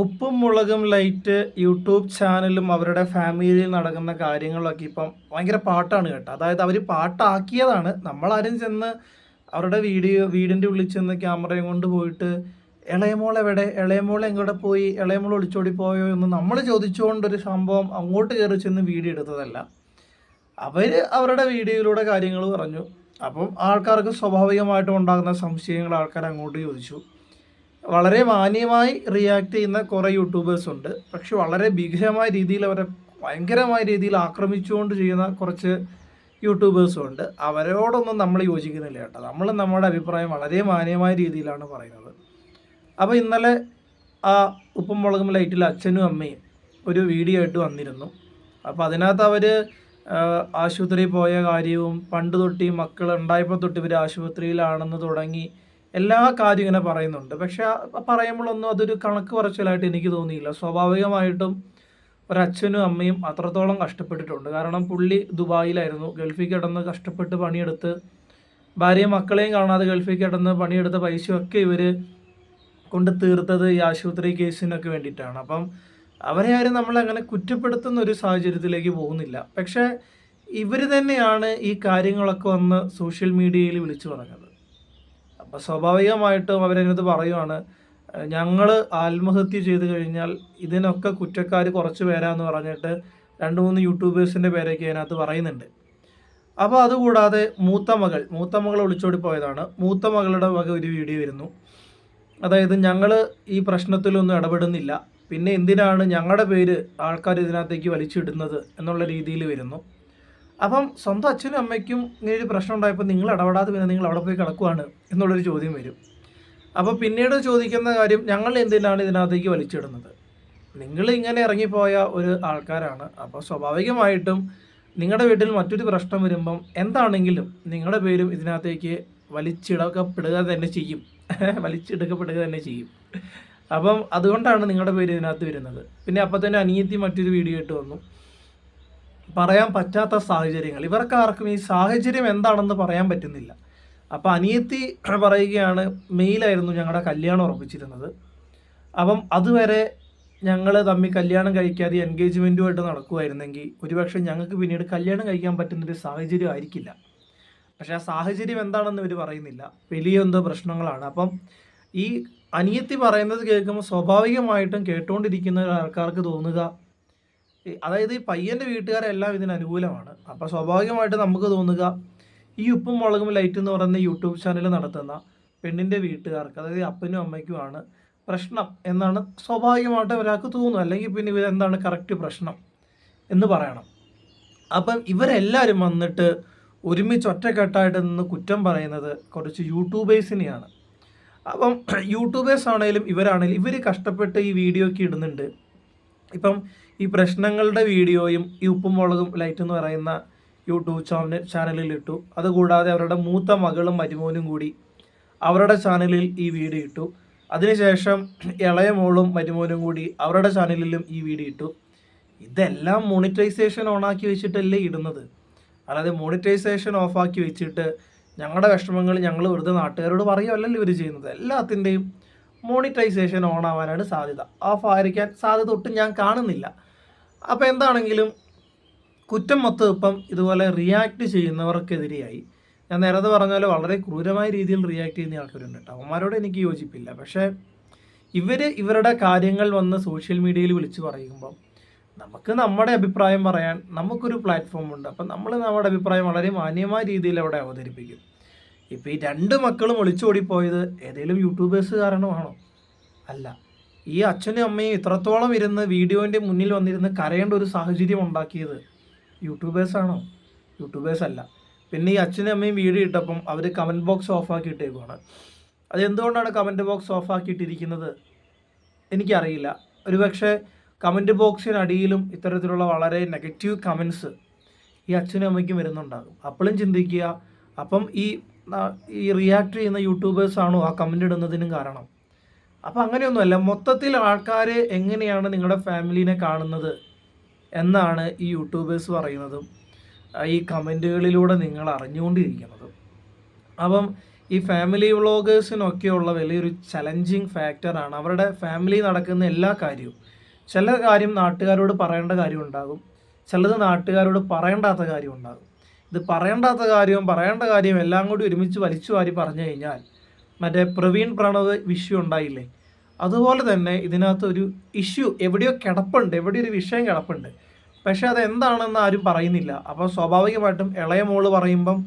ഉപ്പും മുളകും light YouTube ചാനലും അവരുടെ ഫാമിലിയിൽ നടക്കുന്ന കാര്യങ്ങളൊക്കെ ഇപ്പം ഭയങ്കര പാട്ടാണ് കേട്ടോ. അതായത് അവർ പാട്ടാക്കിയതാണ്. നമ്മളാരും ചെന്ന് അവരുടെ വീഡിയോ വീടിന്റെ ഉള്ളിൽ ചെന്ന് ക്യാമറയും കൊണ്ട് പോയിട്ട് ഇളയമോൾ എവിടെ? ഇളയമോൾ എങ്ങോട്ട് പോയി? ഇളയമോൾ ഒളിച്ചോടി പോയോ? എന്ന് നമ്മൾ ചോദിച്ചുകൊണ്ടൊരു സംഭവം അങ്ങോട്ട് കയറി ചെന്ന് വീഡിയോ എടുത്തതല്ല. അവർ അവരുടെ വീഡിയോയിലൂടെ കാര്യങ്ങൾ പറഞ്ഞു. അപ്പം ആൾക്കാർക്ക് സ്വാഭാവികമായിട്ടും ഉണ്ടാകുന്ന സംശയങ്ങൾ ആൾക്കാർ അങ്ങോട്ട് ചോദിച്ചു. വളരെ മാന്യമായി റിയാക്ട് ചെയ്യുന്ന കുറേ യൂട്യൂബേഴ്സ് ഉണ്ട്. പക്ഷെ വളരെ ഭീകരമായ രീതിയിൽ അവരെ ഭയങ്കരമായ രീതിയിൽ ആക്രമിച്ചുകൊണ്ട് ചെയ്യുന്ന കുറച്ച് യൂട്യൂബേഴ്സും ഉണ്ട്. അവരോടൊന്നും നമ്മൾ യോജിക്കുന്നില്ല കേട്ടോ. നമ്മൾ നമ്മുടെ അഭിപ്രായം വളരെ മാന്യമായ രീതിയിലാണ് പറയുന്നത്. അപ്പോൾ ഇന്നലെ ആ ഉപ്പും മുളകും ലൈറ്റിൽ അച്ഛനും അമ്മയും ഒരു വീഡിയോ ആയിട്ട് വന്നിരുന്നു. അപ്പോൾ അതിനകത്ത് അവർ ആശുപത്രിയിൽ പോയ കാര്യവും പണ്ട് തൊട്ട് മക്കൾ ഉണ്ടായപ്പോൾ തൊട്ട് ഇവർ ആശുപത്രിയിലാണെന്ന് തുടങ്ങി എല്ലാ കാര്യം ഇങ്ങനെ പറയുന്നുണ്ട്. പക്ഷെ പറയുമ്പോഴൊന്നും അതൊരു കണക്ക് പറച്ചിലായിട്ട് എനിക്ക് തോന്നിയില്ല. സ്വാഭാവികമായിട്ടും ഒരച്ഛനും അമ്മയും അത്രത്തോളം കഷ്ടപ്പെട്ടിട്ടുണ്ട്. കാരണം പുള്ളി ദുബായിലായിരുന്നു. ഗൾഫിൽ കിടന്ന് കഷ്ടപ്പെട്ട് പണിയെടുത്ത് ഭാര്യയും മക്കളെയും കാണാതെ ഗൾഫിൽ കിടന്ന് പണിയെടുത്ത പൈസയൊക്കെ ഇവർ കൊണ്ട് തീർത്തത് ഈ ആശുപത്രി കേസിനൊക്കെ വേണ്ടിയിട്ടാണ്. അപ്പം അവരെ ആരും നമ്മളങ്ങനെ കുറ്റപ്പെടുത്തുന്ന ഒരു സാഹചര്യത്തിലേക്ക് പോകുന്നില്ല. പക്ഷേ ഇവർ തന്നെയാണ് ഈ കാര്യങ്ങളൊക്കെ വന്ന് സോഷ്യൽ മീഡിയയിൽ വിളിച്ചു പറഞ്ഞത്. സ്വാഭാവികമായിട്ടും അവരതിനകത്ത് പറയുവാണ് ഞങ്ങൾ ആത്മഹത്യ ചെയ്തു കഴിഞ്ഞാൽ ഇതിനൊക്കെ കുറ്റക്കാർ കുറച്ച് പേരാന്ന് പറഞ്ഞിട്ട് രണ്ട് മൂന്ന് യൂട്യൂബേഴ്സിന്റെ പേരൊക്കെ അതിനകത്ത് പറയുന്നുണ്ട്. അപ്പോൾ അതുകൂടാതെ മൂത്ത മകൾ മൂത്ത മകൾ ഒളിച്ചോടി പോയതാണ്. മൂത്ത മകളുടെ വക ഒരു വീഡിയോ വരുന്നു. അതായത് ഞങ്ങൾ ഈ പ്രശ്നത്തിലൊന്നും ഇടപെടുന്നില്ല. പിന്നെ എന്തിനാണ് ഞങ്ങളുടെ പേര് ആൾക്കാർ ഇതിനകത്തേക്ക് വലിച്ചിടുന്നത് എന്നുള്ള രീതിയിൽ വരുന്നു. അപ്പം സ്വന്തം അച്ഛനും അമ്മയ്ക്കും ഇങ്ങനെ ഒരു പ്രശ്നം ഉണ്ടായപ്പോൾ നിങ്ങൾ ഇടപെടാതെ പിന്നെ നിങ്ങൾ അവിടെ പോയി കിടക്കുവാണ് എന്നുള്ളൊരു ചോദ്യം വരും. അപ്പോൾ പിന്നീട് ചോദിക്കുന്ന കാര്യം ഞങ്ങൾ എന്തിനാണ് ഇതിനകത്തേക്ക് വലിച്ചിടുന്നത്? നിങ്ങൾ ഇങ്ങനെ ഇറങ്ങിപ്പോയ ഒരു ആൾക്കാരാണ്. അപ്പോൾ സ്വാഭാവികമായിട്ടും നിങ്ങളുടെ വീട്ടിൽ മറ്റൊരു പ്രശ്നം വരുമ്പം എന്താണെങ്കിലും നിങ്ങളുടെ പേരും ഇതിനകത്തേക്ക് വലിച്ചിടക്കപ്പെടുക തന്നെ ചെയ്യും. വലിച്ചെടുക്കപ്പെടുക തന്നെ ചെയ്യും. അപ്പം അതുകൊണ്ടാണ് നിങ്ങളുടെ പേര് ഇതിനകത്ത് വരുന്നത്. പിന്നെ അപ്പം തന്നെ അനിയത്തി മറ്റൊരു വീഡിയോ ഇട്ട് വന്നു. പറയാൻ പറ്റാത്ത സാഹചര്യങ്ങൾ. ഇവർക്ക് ആർക്കും ഈ സാഹചര്യം എന്താണെന്ന് പറയാൻ പറ്റുന്നില്ല. അപ്പം അനിയത്തി പറയുകയാണ് മെയിലായിരുന്നു ഞങ്ങളുടെ കല്യാണം ഉറപ്പിച്ചിരുന്നത്. അപ്പം അതുവരെ ഞങ്ങൾ തമ്മിൽ കല്യാണം കഴിക്കാതെ എൻഗേജ്മെന്റുമായിട്ട് നടക്കുമായിരുന്നെങ്കിൽ ഒരുപക്ഷെ ഞങ്ങൾക്ക് പിന്നീട് കല്യാണം കഴിക്കാൻ പറ്റുന്നൊരു സാഹചര്യം ആയിരിക്കില്ല. പക്ഷേ ആ സാഹചര്യം എന്താണെന്ന് ഇവർ പറയുന്നില്ല. വലിയ എന്തോ പ്രശ്നങ്ങളാണ്. അപ്പം ഈ അനിയത്തി പറയുന്നത് കേൾക്കുമ്പോൾ സ്വാഭാവികമായിട്ടും കേട്ടുകൊണ്ടിരിക്കുന്ന ആൾക്കാർക്ക് തോന്നുക അതായത് ഈ പയ്യന്റെ വീട്ടുകാരെല്ലാം ഇതിന് അനുകൂലമാണ്. അപ്പോൾ സ്വാഭാവികമായിട്ട് നമുക്ക് തോന്നുക ഈ ഉപ്പും മുളകും ലൈറ്റ് എന്ന് പറയുന്ന യൂട്യൂബ് ചാനൽ നടത്തുന്ന പെണ്ണിന്റെ വീട്ടുകാർക്ക് അതായത് അപ്പനും അമ്മയ്ക്കുമാണ് പ്രശ്നം എന്നാണ് സ്വാഭാവികമായിട്ട് ഒരാൾക്ക് തോന്നുക. അല്ലെങ്കിൽ പിന്നെ ഇവരെന്താണ് കറക്റ്റ് പ്രശ്നം എന്ന് പറയണം. അപ്പം ഇവരെല്ലാവരും വന്നിട്ട് ഒരുമിച്ച് ഒറ്റക്കെട്ടായിട്ട് നിന്ന് കുറ്റം പറയുന്നത് കുറച്ച് യൂട്യൂബേഴ്സിനെയാണ്. അപ്പം യൂട്യൂബേഴ്സ് ആണെങ്കിലും ഇവരാണെങ്കിലും ഇവർ കഷ്ടപ്പെട്ട് ഈ വീഡിയോ ഒക്കെ ഇടുന്നുണ്ട്. ഇപ്പം ഈ പ്രശ്നങ്ങളുടെ വീഡിയോയും ഈ ഉപ്പും മുളകും ലൈറ്റ് എന്ന് പറയുന്ന യൂട്യൂബ് ചാനൽ ചാനലിൽ ഇട്ടു അതുകൂടാതെ അവരുടെ മൂത്ത മകളും മരുമോനും കൂടി അവരുടെ ചാനലിൽ ഈ വീഡിയോ ഇട്ടു. അതിനുശേഷം ഇളയ മോളും മരുമോനും കൂടി അവരുടെ ചാനലിലും ഈ വീഡിയോ ഇട്ടു. ഇതെല്ലാം മോണിറ്റൈസേഷൻ ഓണാക്കി വെച്ചിട്ടല്ലേ ഇടുന്നത്. അല്ലാതെ മോണിറ്റൈസേഷൻ ഓഫാക്കി വെച്ചിട്ട് ഞങ്ങളുടെ വിഷമങ്ങൾ ഞങ്ങൾ വെറുതെ നാട്ടുകാരോട് പറയുമല്ലല്ലോ ഇവർ ചെയ്യുന്നത്. എല്ലാത്തിന്റെയും മോണിറ്റൈസേഷൻ ഓൺ ആവാനാണ് സാധ്യത. ഓഫ് ആയിരിക്കാൻ സാധ്യത ഒട്ടും ഞാൻ കാണുന്നില്ല. അപ്പോൾ എന്താണെങ്കിലും കുറ്റം മൊത്തം ഇപ്പം ഇതുപോലെ റിയാക്ട് ചെയ്യുന്നവർക്കെതിരെയായി. ഞാൻ നേരത്തെ പറഞ്ഞ പോലെ വളരെ ക്രൂരമായ രീതിയിൽ റിയാക്ട് ചെയ്യുന്ന ആൾക്കാരുണ്ട് കേട്ടോ. അവന്മാരോട് എനിക്ക് യോജിപ്പില്ല. പക്ഷേ ഇവർ ഇവരുടെ കാര്യങ്ങൾ വന്ന് സോഷ്യൽ മീഡിയയിൽ വിളിച്ച് പറയുമ്പം നമുക്ക് നമ്മുടെ അഭിപ്രായം പറയാൻ നമുക്കൊരു പ്ലാറ്റ്ഫോം ഉണ്ട്. അപ്പം നമ്മൾ നമ്മുടെ അഭിപ്രായം വളരെ മാന്യമായ രീതിയിൽ അവിടെ അവതരിപ്പിക്കും. ഇപ്പോൾ ഈ രണ്ട് മക്കളും ഒളിച്ചോടിപ്പോയത് ഏതെങ്കിലും യൂട്യൂബേഴ്സ് കാരണമാണോ? അല്ല. ഈ അച്ഛനും അമ്മയും ഇത്രത്തോളം ഇരുന്ന് വീഡിയോന്റെ മുന്നിൽ വന്നിരുന്ന് കരയേണ്ട ഒരു സാഹചര്യം ഉണ്ടാക്കിയത് യൂട്യൂബേഴ്സാണോ യൂട്യൂബേഴ്സ് അല്ല. പിന്നെ ഈ അച്ഛനും അമ്മയും വീഡിയോ ഇട്ടപ്പം അവർ കമന്റ് ബോക്സ് ഓഫ് ആക്കിയിട്ടേക്കുവാണ്. അതെന്തുകൊണ്ടാണ് കമന്റ് ബോക്സ് ഓഫ് ഓഫാക്കിയിട്ടിരിക്കുന്നത് എനിക്കറിയില്ല. ഒരുപക്ഷെ കമന്റ് ബോക്സിനടിയിലും ഇത്തരത്തിലുള്ള വളരെ നെഗറ്റീവ് കമൻസ് ഈ അച്ഛനും അമ്മയ്ക്കും വരുന്നുണ്ടാകും. അപ്പോഴും ചിന്തിക്കുക അപ്പം ഈ ഈ റിയാക്ട് ചെയ്യുന്ന യൂട്യൂബേഴ്സാണോ ആ കമന്റ് ഇടുന്നതിനും കാരണം? അപ്പം അങ്ങനെയൊന്നുമല്ല. മൊത്തത്തിൽ ആൾക്കാർ എങ്ങനെയാണ് നിങ്ങളുടെ ഫാമിലീനെ കാണുന്നത് എന്നാണ് ഈ യൂട്യൂബേഴ്സ് പറയുന്നതും ഈ കമന്റുകളിലൂടെ നിങ്ങൾ അറിഞ്ഞുകൊണ്ടിരിക്കുന്നത്. അപ്പം ഈ ഫാമിലി വ്ളോഗേഴ്സിനൊക്കെയുള്ള വലിയൊരു ചലഞ്ചിങ് ഫാക്ടറാണ്. അവരുടെ ഫാമിലി നടക്കുന്ന എല്ലാ കാര്യവും. ചില കാര്യം നാട്ടുകാരോട് പറയേണ്ട കാര്യം ഉണ്ടാകും ചിലത് നാട്ടുകാരോട് പറയേണ്ടാത്ത കാര്യം ഉണ്ടാകും ഇത് പറയേണ്ടാത്ത കാര്യവും പറയേണ്ട കാര്യവും എല്ലാം കൂടി ഒരുമിച്ച് വലിച്ചു വാരി പറഞ്ഞു കഴിഞ്ഞാൽ മറ്റേ പ്രവീൺ പ്രണവ് വിഷു ഉണ്ടായില്ലേ? അതുപോലെ തന്നെ ഇതിനകത്ത് ഒരു ഇഷ്യൂ എവിടെയോ കിടപ്പുണ്ട് എവിടെയോ ഒരു വിഷയം കിടപ്പുണ്ട്. പക്ഷെ അതെന്താണെന്ന് ആരും പറയുന്നില്ല. അപ്പോൾ സ്വാഭാവികമായിട്ടും ഇളയ മോൾ പറയുമ്പം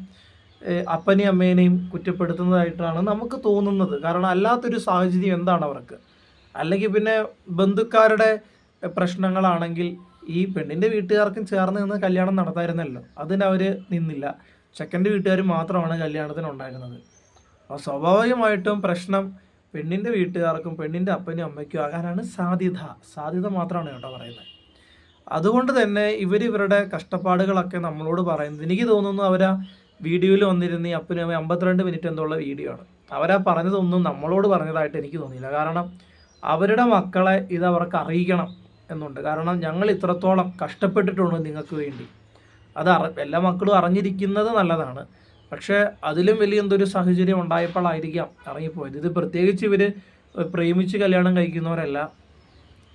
അപ്പനെയും അമ്മേനെയും കുറ്റപ്പെടുത്തുന്നതായിട്ടാണ് നമുക്ക് തോന്നുന്നത്. കാരണം അല്ലാത്തൊരു സാഹചര്യം എന്താണ് അവർക്ക്? അല്ലെങ്കിൽ പിന്നെ ബന്ധുക്കാരുടെ പ്രശ്നങ്ങളാണെങ്കിൽ ഈ പെണ്ണിന്റെ വീട്ടുകാർക്കും ചേർന്ന് നിന്ന് കല്യാണം നടത്തായിരുന്നല്ലോ. അതിനവർ നിന്നില്ല. ചെക്കന്റെ വീട്ടുകാർ മാത്രമാണ് കല്യാണത്തിന് ഉണ്ടായിരുന്നത്. അപ്പോൾ സ്വാഭാവികമായിട്ടും പ്രശ്നം പെണ്ണിന്റെ വീട്ടുകാർക്കും പെണ്ണിന്റെ അപ്പനും അമ്മയ്ക്കും ആകാനാണ് സാധ്യത. സാധ്യത മാത്രമാണ് കേട്ടോ പറയുന്നത്. അതുകൊണ്ട് തന്നെ ഇവർ ഇവരുടെ കഷ്ടപ്പാടുകളൊക്കെ നമ്മളോട് പറയുന്നത്. എനിക്ക് തോന്നുന്നു അവരാ വീഡിയോയിൽ വന്നിരുന്ന ഈ അപ്പനും അമ്മ അമ്പത്തിരണ്ട് മിനിറ്റ് എന്തുള്ള വീഡിയോ ആണ്. അവരാ പറഞ്ഞതൊന്നും നമ്മളോട് പറഞ്ഞതായിട്ട് എനിക്ക് തോന്നിയില്ല. കാരണം അവരുടെ മക്കളെ ഇത് അവർക്ക് അറിയിക്കണം എന്നുണ്ട്. കാരണം ഞങ്ങൾ ഇത്രത്തോളം കഷ്ടപ്പെട്ടിട്ടുണ്ട് നിങ്ങൾക്ക് വേണ്ടി. അത് എല്ലാ മക്കളും അറിഞ്ഞിരിക്കുന്നത് നല്ലതാണ്. പക്ഷേ അതിലും വലിയ എന്തൊരു സാഹചര്യം ഉണ്ടായപ്പോഴായിരിക്കാം ഇറങ്ങിപ്പോയത്. ഇത് പ്രത്യേകിച്ച് ഇവർ പ്രേമിച്ച് കല്യാണം കഴിക്കുന്നവരല്ല.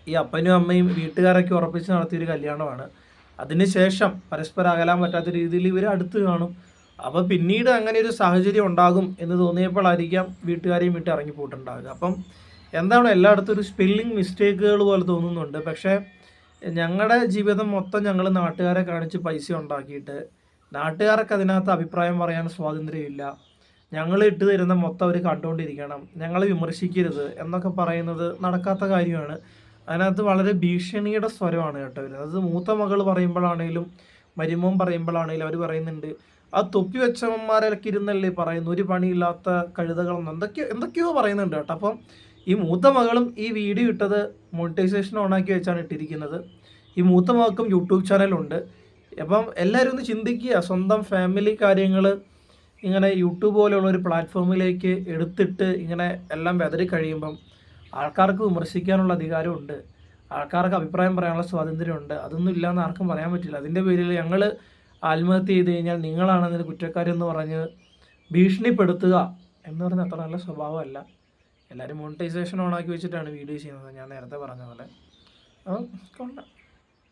ഈ അപ്പനും അമ്മയും വീട്ടുകാരൊക്കെ ഉറപ്പിച്ച് നടത്തിയൊരു കല്യാണമാണ്. അതിനുശേഷം പരസ്പരം അകലാൻ പറ്റാത്ത രീതിയിൽ ഇവർ അടുത്ത് കാണും. അപ്പോൾ പിന്നീട് അങ്ങനെ ഒരു സാഹചര്യം ഉണ്ടാകും എന്ന് തോന്നിയപ്പോഴായിരിക്കാം വീട്ടുകാരെയും വിട്ട് ഇറങ്ങി പോയിട്ടുണ്ടാകുക അപ്പം എന്താണ് എല്ലായിടത്തും ഒരു സ്പെല്ലിംഗ് മിസ്റ്റേക്കുകൾ പോലെ തോന്നുന്നുണ്ട്. പക്ഷേ ഞങ്ങളുടെ ജീവിതം മൊത്തം ഞങ്ങൾ നാട്ടുകാരെ കാണിച്ച് പൈസ ഉണ്ടാക്കിയിട്ട് നാട്ടുകാർക്ക് അതിനകത്ത് അഭിപ്രായം പറയാൻ സ്വാതന്ത്ര്യമില്ല. ഞങ്ങൾ ഇട്ട് തരുന്ന മൊത്തം അവർ കണ്ടുകൊണ്ടിരിക്കണം. ഞങ്ങളെ വിമർശിക്കരുത് എന്നൊക്കെ പറയുന്നത് നടക്കാത്ത കാര്യമാണ്. അതിനകത്ത് വളരെ ഭീഷണിയുടെ സ്വരമാണ് കേട്ടോ വരുന്നത് അത് മൂത്ത മകൾ പറയുമ്പോഴാണേലും മരുമോൻ പറയുമ്പോഴാണേലും അവർ പറയുന്നുണ്ട് ആ തൊപ്പി വെച്ചവന്മാരൊക്കെ ഇരുന്നല്ലേ പറയുന്നു? ഒരു പണിയില്ലാത്ത കഴുതകളെന്ന്. എന്തൊക്കെയോ എന്തൊക്കെയോ പറയുന്നുണ്ട് കേട്ടോ. അപ്പം ഈ മൂത്ത മകളും ഈ വീഡിയോ ഇട്ടത് മോണിറ്റൈസേഷൻ ഓണാക്കി വെച്ചാണ് ഇട്ടിരിക്കുന്നത്. ഈ മൂത്ത മകൾക്കും യൂട്യൂബ് ചാനലുണ്ട്. അപ്പം എല്ലാവരും ഒന്ന് ചിന്തിക്കുക. സ്വന്തം ഫാമിലി കാര്യങ്ങൾ ഇങ്ങനെ യൂട്യൂബ് പോലെയുള്ള ഒരു പ്ലാറ്റ്ഫോമിലേക്ക് എടുത്തിട്ട് ഇങ്ങനെ എല്ലാം വെതറി കഴിയുമ്പം ആൾക്കാർക്ക് വിമർശിക്കാനുള്ള അധികാരമുണ്ട്. ആൾക്കാർക്ക് അഭിപ്രായം പറയാനുള്ള സ്വാതന്ത്ര്യമുണ്ട്. അതൊന്നും ഇല്ലയെന്ന് ആർക്കും പറയാൻ പറ്റില്ല. അതിന്റെ പേരിൽ ഞങ്ങൾ ആത്മഹത്യ ചെയ്ത് കഴിഞ്ഞാൽ നിങ്ങളാണ് കുറ്റക്കാരെന്ന് പറഞ്ഞ് ഭീഷണിപ്പെടുത്തുക എന്ന് പറഞ്ഞാൽ അത്ര നല്ല സ്വഭാവമല്ല. എല്ലാവരും മോണിറ്റൈസേഷൻ ഓണാക്കി വെച്ചിട്ടാണ് വീഡിയോ ചെയ്യുന്നത്. ഞാൻ നേരത്തെ പറഞ്ഞ പോലെ. അപ്പം കൊള്ളാം.